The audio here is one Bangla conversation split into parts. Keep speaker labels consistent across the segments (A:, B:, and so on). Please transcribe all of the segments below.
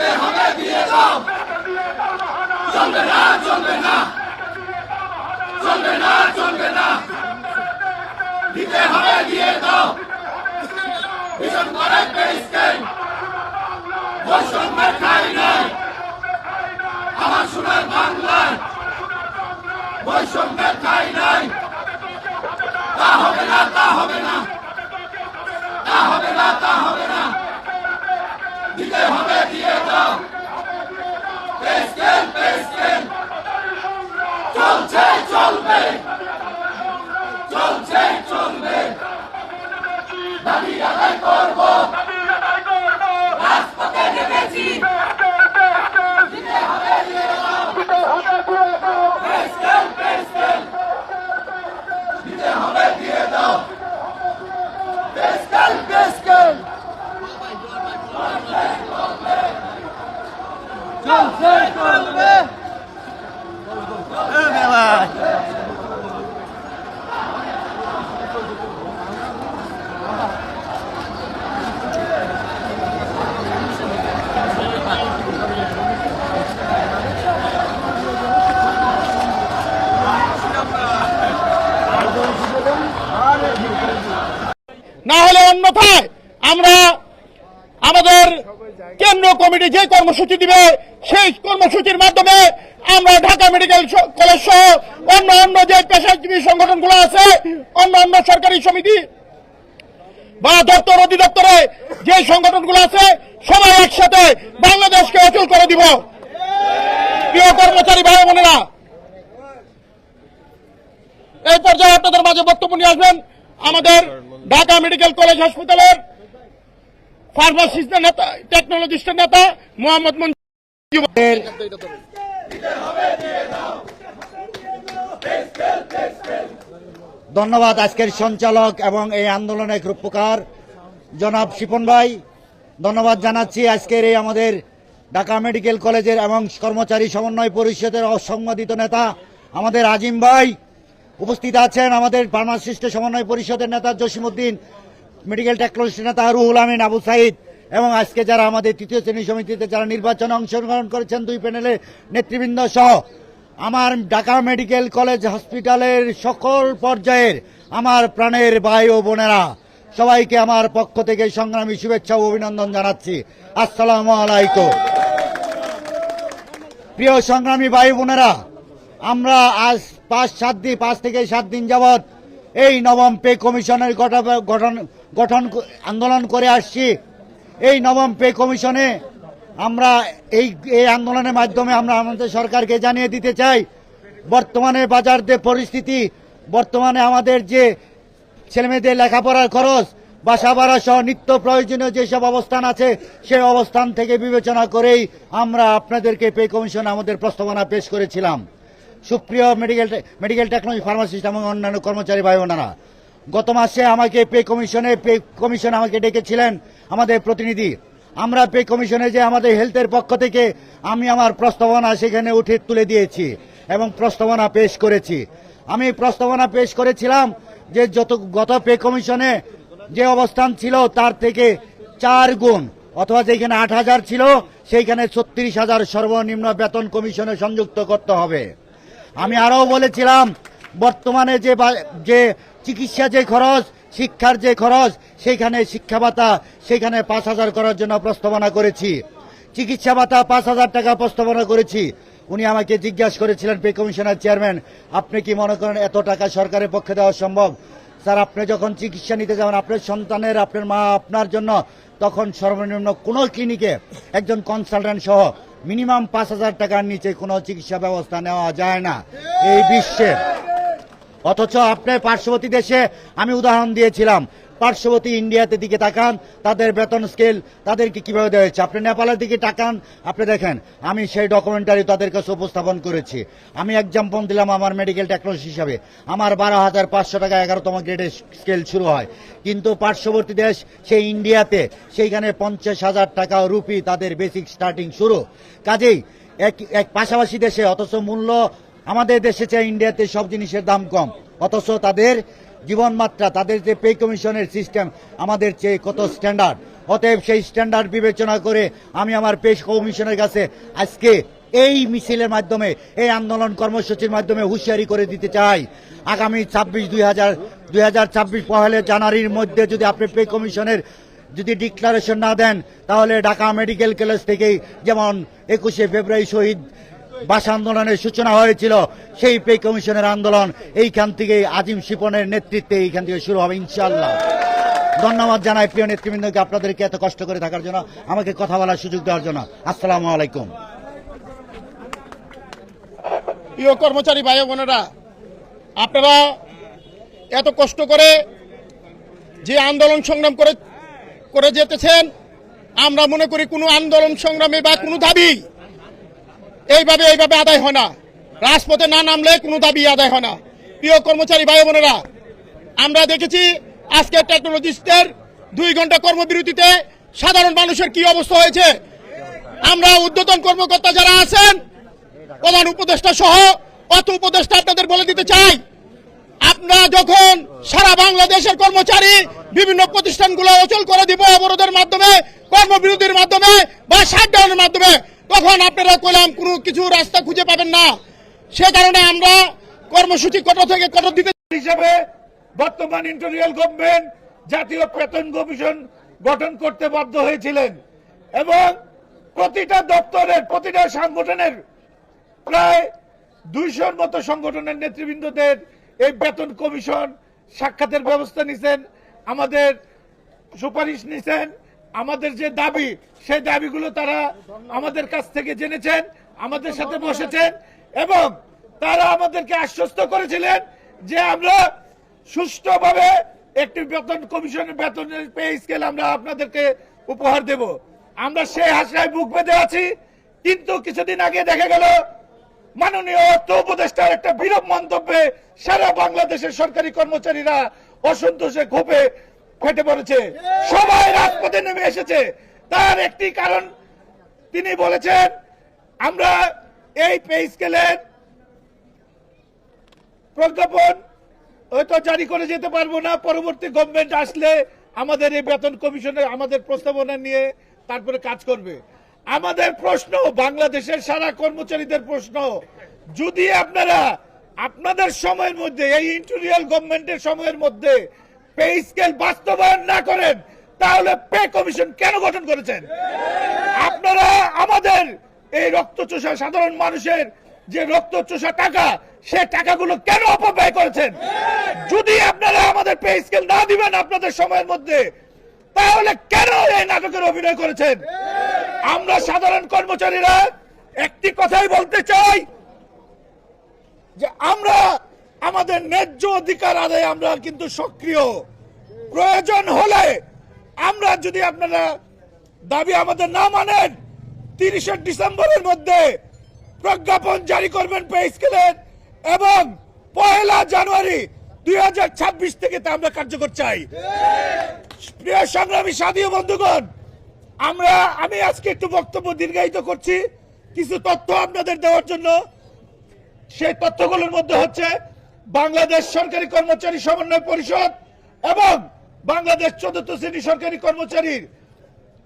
A: দিতে হবে, দিয়ে দাও। চলবে না চলবে না। চলবে না চলবে না। দিতে হবে, দিয়ে দাও। ভীষণ করে পেস্কেল বৈষম্যের ঠাই নাই। আমার সোনার বাংলায় বৈষম্যের ঠাই নাই। তা হবে না, তা হবে না। তা হবে না, তা হবে না। দিতে হবে দিয়ে দাও পেস্কেল পেস্কেল চলছে চলবে চলছে চলবে দাবি আদায় করব রাজপথে নেমেছি পেস্কেল পেস্কেল দিতে হবে দিয়ে দাও পেস্কেল পেস্কেল চলছে চলবে
B: না হলে অন্যথায় আমরা আমাদের কেন্দ্র কমিটি যে কর্মসূচি দিবে সেই কর্মসূচির মাধ্যমে আমরা ঢাকা মেডিকেল কলেজ সহ অন্য অন্য যে পেশাজীবী সংগঠনগুলো আছে, অন্য অন্য সরকারি সমিতি বা দপ্তর অধিদপ্তরে যে সংগঠনগুলো আছে, সবাই একসাথে বাংলাদেশকে অচল করে দিব। প্রিয় কর্মচারী ভাই বোনেরা, এই পর্যায়ে আপনাদের মাঝে বক্তব্য নিয়ে আসবেন আমাদের ঢাকা মেডিকেল কলেজ হাসপাতালের ফার্মাসিস্টের নেতা টেকনোলজিস্টের নেতা মোহাম্মদ মঞ্জুর
C: ধন্যবাদ আজকের সঞ্চালক এবং এই আন্দোলনের রূপকার জনাব শিপন ভাই। ধন্যবাদ জানাচ্ছি আজকের এই আমাদের ঢাকা মেডিকেল কলেজের এবং কর্মচারী সমন্বয় পরিষদের অসংবাদিত নেতা আমাদের আজিম ভাই। উপস্থিত আছেন আমাদের ফার্মাসিস্ট সমন্বয় পরিষদের নেতা জসিমউদ্দিন, মেডিকেল টেকনোলজি নেতা রুহুল আমিন আবু সাইদ। এবং আজকে যারা আমাদের তৃতীয় শ্রেণি সমিতিতে যারা নির্বাচনে অংশগ্রহণ করেছেন দুই প্যানেলের নেতৃবৃন্দ সহ, আমার ঢাকা মেডিকেল কলেজ হসপিটালের সকল পর্যায়ের আমার প্রাণের ভাই ও বোনেরা, সবাইকে আমার পক্ষ থেকে সংগ্রামী শুভেচ্ছা ও অভিনন্দন জানাচ্ছি। আসসালামু আলাইকুম। প্রিয় সংগ্রামী ভাই বোনেরা, আমরা আজ পাঁচ, সাত দিন, পাঁচ থেকে সাত দিন যাবৎ এই নবম পে কমিশনের গঠন গঠন আন্দোলন করে আসছি। এই নবম পে কমিশনে আমরা এই এই আন্দোলনের মাধ্যমে আমরা আমাদের সরকারকে জানিয়ে দিতে চাই, বর্তমানে বাজার যে পরিস্থিতি, বর্তমানে আমাদের যে ছেলেমেয়েদের লেখাপড়ার খরচ, বাসা ভাড়া সহ নিত্য প্রয়োজনীয় যেসব অবস্থান আছে সেই অবস্থান থেকে বিবেচনা করেই আমরা আপনাদেরকে পে কমিশন আমাদের প্রস্তাবনা পেশ করেছিলাম। সুপ্রিয় মেডিকেল মেডিকেল টেকনোলজি ফার্মাসিস্ট এবং অন্যান্য কর্মচারী ভাই বোনেরা গত মাসে আমাকে পে কমিশনে, পে কমিশন আমাকে ডেকেছিলেন আমাদের প্রতিনিধি। আমরা পে কমিশনে যে আমাদের হেলথের পক্ষ থেকে আমি আমার প্রস্তাবনা সেখানে উঠে তুলে দিয়েছি এবং প্রস্তাবনা পেশ করেছি। আমি প্রস্তাবনা পেশ করেছিলাম যে যত, গত পে কমিশনে যে অবস্থান ছিল তার থেকে চার গুণ, অথবা যেখানে আট হাজার ছিল, সেইখানে ছত্রিশ হাজার সর্বনিম্ন বেতন কমিশনে সংযুক্ত করতে হবে। আমি আরও বলেছিলাম, বর্তমানে যে যে চিকিৎসা যে খরচ, শিক্ষার যে খরচ, সেইখানে শিক্ষা ভাতা, সেইখানে পাঁচ হাজার করার জন্য প্রস্তাবনা করেছি। চিকিৎসা ভাতা পাঁচ হাজার টাকা প্রস্তাবনা করেছি। উনি আমাকে জিজ্ঞাসা করেছিলেন, পে কমিশনার চেয়ারম্যান, আপনি কি মনে করেন এত টাকা সরকারের পক্ষে দেওয়া সম্ভব? স্যার, আপনি যখন চিকিৎসা নিতে যাবেন, আপনার সন্তানের, আপনার মা, আপনার জন্য, তখন সর্বনিম্ন কোনো ক্লিনিকে একজন কনসালটেন্ট সহ মিনিমাম পাঁচ হাজার টাকার নিচে কোনো চিকিৎসা ব্যবস্থা নেওয়া যায় না। এই বিশ্বে অথচ আপনার পার্শ্ববর্তী দেশে আমি উদাহরণ দিয়েছিলাম। পার্শ্ববর্তী ইন্ডিয়াতে দিকে তাকান, তাদের বেতন স্কেল তাদেরকে কীভাবে দেওয়া হয়েছে? আপনি নেপালের দিকে তাকান, আপনি দেখেন, আমি সেই ডকুমেন্টারি তাদের কাছে উপস্থাপন করেছি। আমি এক্সাম্পল দিলাম আমার মেডিকেল টেকনোলজি হিসাবে। আমার বারো হাজার পাঁচশো টাকা এগারোতম গ্রেডের স্কেল শুরু হয়। কিন্তু পার্শ্ববর্তী দেশ, সেই ইন্ডিয়াতে, সেইখানে পঞ্চাশ হাজার টাকা রুপি তাদের বেসিক স্টার্টিং শুরু। কাজেই এক এক পাশাপাশি দেশে অথচ মূল্য আমাদের দেশে চেয়ে ইন্ডিয়াতে সব জিনিসের দাম কম, অথচ তাদের জীবনমাত্রা, তাদের যে পে কমিশনের সিস্টেম আমাদের চেয়ে কত স্ট্যান্ডার্ড অতএব সেই স্ট্যান্ডার্ড বিবেচনা করে আমি আমার পেশ কমিশনের কাছে আজকে এই মিছিলের মাধ্যমে, এই আন্দোলন কর্মসূচির মাধ্যমে হুঁশিয়ারি করে দিতে চাই। আগামী ছাব্বিশ দুই হাজার দুই হাজার ছাব্বিশ পহেলে জানুয়ারির মধ্যে যদি আপনি পে কমিশনের যদি ডিক্লারেশন না দেন, তাহলে ঢাকা মেডিকেল কলেজ থেকেই যেমন একুশে ফেব্রুয়ারি শহীদ ভাষা আন্দোলনের সূচনা হয়েছিল, সেই পে কমিশনের আন্দোলন, এইখান থেকে আজিম শিপনের নেতৃত্বে এইখান থেকে শুরু হবে ইনশাল্লাহ ধন্যবাদ জানাই প্রিয় নেতৃবৃন্দকে আপনাদেরকে এত কষ্ট করে থাকার জন্য, আমাকে কথা বলার সুযোগ দেওয়ার জন্য। আসসালামু আলাইকুম।
B: প্রিয় কর্মচারী ভাই বোনেরা, আপনারা এত কষ্ট করে যে আন্দোলন সংগ্রাম করে করে যেতেছেন, আমরা মনে করি কোনো আন্দোলন সংগ্রামে বা কোনো দাবি এইভাবে এইভাবে আদায় হয় না। রাজপথে না নামলে কোনো দাবি আদায় হয় না। প্রিয় কর্মচারী ভাই বোনেরা, আমরা দেখেছি আজকে টেকনোলজিস্টদের দুই ঘণ্টা কর্মবিরতিতে সাধারণ মানুষের কি অবস্থা হয়েছে। আমরা উদ্যতন কর্মকর্তা যারা আছেন, প্রধান উপদেষ্টা সহ অত উপদেষ্টা আপনাদের বলে দিতে চাই আপনারা যখন সারা বাংলাদেশের কর্মচারী বিভিন্ন প্রতিষ্ঠানগুলো অচল করে দিব অবরোধের মাধ্যমে, কর্মবিরতির মাধ্যমে বা শাটডাউনের মাধ্যমে তখন আপনারা কইলাম, কোনো কিছু রাস্তা খুঁজে পাবেন না। সে কারণে আমরা কর্মসূচি কত থেকে কত দিতে
A: হিসাবে বর্তমান ইন্টারিয়াল গভর্নমেন্ট জাতীয় বেতন কমিশন গঠন করতে বাধ্য হয়েছিলেন। এবং প্রতিটা দপ্তরের, প্রতিটা সংগঠনের প্রায় দুইশোর মতো সংগঠনের নেতৃবৃন্দদের এই বেতন কমিশন সাক্ষাতের ব্যবস্থা নিছেন, আমাদের সুপারিশ নিছেন। আমাদের যে দাবি, সেই দাবিগুলো তারা আমাদের কাছ থেকে জেনেছেন, আমাদের সাথে বসেছেন এবং তারা আমাদেরকে আশ্বস্ত করেছিলেন যে আমরা সুষ্ঠুভাবে একটি বেতন কমিশনের বেতনের পে স্কেল আমরা আপনাদেরকে উপহার দেব। আমরা সেই হাসরায় বুক বেঁধে আছি, কিন্তু কিছুদিন আগে দেখা গেল মাননীয় অর্থ উপদেষ্টার একটা বিরূপ মন্তব্যে সারা বাংলাদেশের সরকারি কর্মচারীরা অসন্তোষে ক্ষোভে ফেটে পড়েছে। সবাই রাজপথে নেমে এসেছে। তার একটি কারণ তিনি বলেছেন, আমরা এই পে স্কেলের প্রজ্ঞাপন হয়তো জারি করে যেতে পারব না। পরবর্তী গভর্নমেন্ট আসলে আমাদের এই বেতন কমিশনে আমাদের প্রস্তাবনা নিয়ে তারপরে কাজ করবে। আমাদের প্রশ্ন, বাংলাদেশের সারা কর্মচারীদের প্রশ্ন, যদি আপনারা আপনাদের সময়ের মধ্যে, এই ইন্টেরিয়াল গভর্নমেন্টের সময়ের মধ্যে পে স্কেল বাস্তবায়ন না করেন, তাহলে পে কমিশন কেন গঠন করেছেন? আপনারা আমাদের এই রক্তচোষা সাধারণ মানুষের যে রক্তচোষা টাকা, সে টাকাগুলো কেন অপব্যয় করেছেন? যদি আপনারা আমাদের পে স্কেল না দিবেন আপনাদের সময়ের মধ্যে, তাহলে কেন এই নাটকের অভিনয় করেছেন? আমরা সাধারণ কর্মচারীরা একটি কথাই বলতে চাই যে আমরা আমাদের ন্যায্য অধিকার আদায় আমরা কিন্তু সক্রিয়। প্রয়োজন হলে আমরা যদি আপনারা দাবি আমাদের না মানেন, তিরিশে ডিসেম্বরের মধ্যে প্রজ্ঞাপন জারি করবেন পে স্কেলের এবং পয়লা জানুয়ারি দুই হাজার ছাব্বিশ থেকে তা আমরা কার্যকর চাই। প্রিয় সংগ্রামী ও বন্ধুগণ, আমরা, আমি আজকে একটু বক্তব্য দীর্ঘায়িত করছি। কিছু তথ্য আপনাদের দেওয়ার জন্য। সেই তথ্যগুলোর মধ্যে হচ্ছে বাংলাদেশ সরকারি কর্মচারী সমন্বয় পরিষদ এবং বাংলাদেশ চতুর্থ শ্রেণি সরকারি কর্মচারীর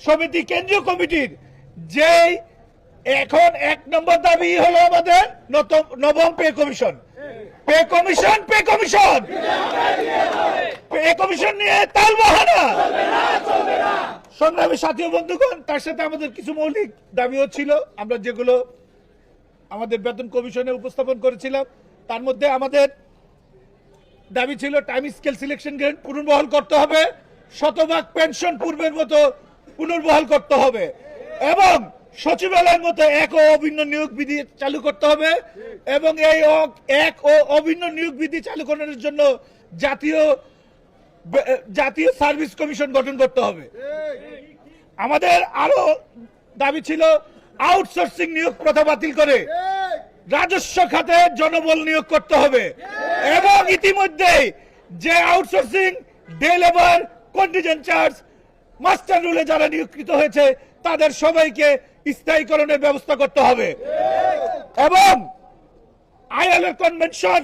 A: সমিতি কেন্দ্রীয় কমিটির যেই এখন এক নম্বর দাবি হলো আমাদের নবম pay commission. Pay commission pay commission. Pay commission নিয়ে তাল বাহানা। সংগ্রামী সাথী বন্ধুগণ, তার সাথে আমাদের কিছু মৌলিক দাবিও ছিল। আমরা যেগুলো আমাদের বেতন কমিশনে উপস্থাপন করেছিলাম। তার মধ্যে আমাদের দাবি ছিল টাইম স্কেল সিলেকশন গ্রেড পুনর্বহাল করতে হবে। শতভাগ পেনশন পূর্বের মতো পুনর্বহাল করতে হবে। এবং সচিবালয়ের মতো এক ও অভিন্ন নিয়োগ বিধি চালু করতে হবে এবং এই এক ও অভিন্ন নিয়োগ বিধি চালু করার জন্য জাতীয় জাতীয় সার্ভিস কমিশন গঠন করতে হবে। আমাদের আরও দাবি ছিল আউটসোর্সিং নিয়োগ প্রথা বাতিল করে। রাজস্ব খাতে জনবল নিয়োগ করতে হবে। এবং ইতিমধ্যে যে outsourcing day labour contingent charge master রুলে যারা নিয়োগকৃত হয়েছে, তাদের সবাইকে স্থায়ীকরণের ব্যবস্থা করতে হবে। এবং আইএলএ কনভেনশন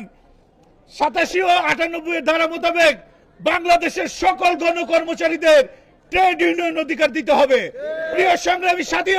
A: সাতাশি ও আটানব্বই ধারা মোতাবেক বাংলাদেশের সকল গণকর্মচারীদের ট্রেড ইউনিয়ন অধিকার দিতে হবে। প্রিয় সংগ্রামী সাথী